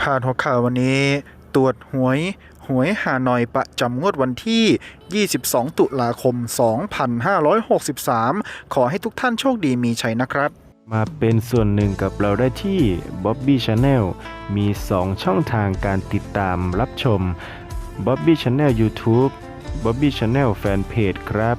พาดหัวข่าววันนี้ ตรวจหวย หวยหาหน่อยประจำงวดวันที่ 22 ตุลาคม 2563 ขอให้ทุกท่านโชคดีมีชัยนะครับ มาเป็นส่วนหนึ่งกับเราได้ที่ Bobby Channel มี 2 ช่องทางการติดตามรับชม Bobby Channel YouTube Bobby Channel Fanpage ครับ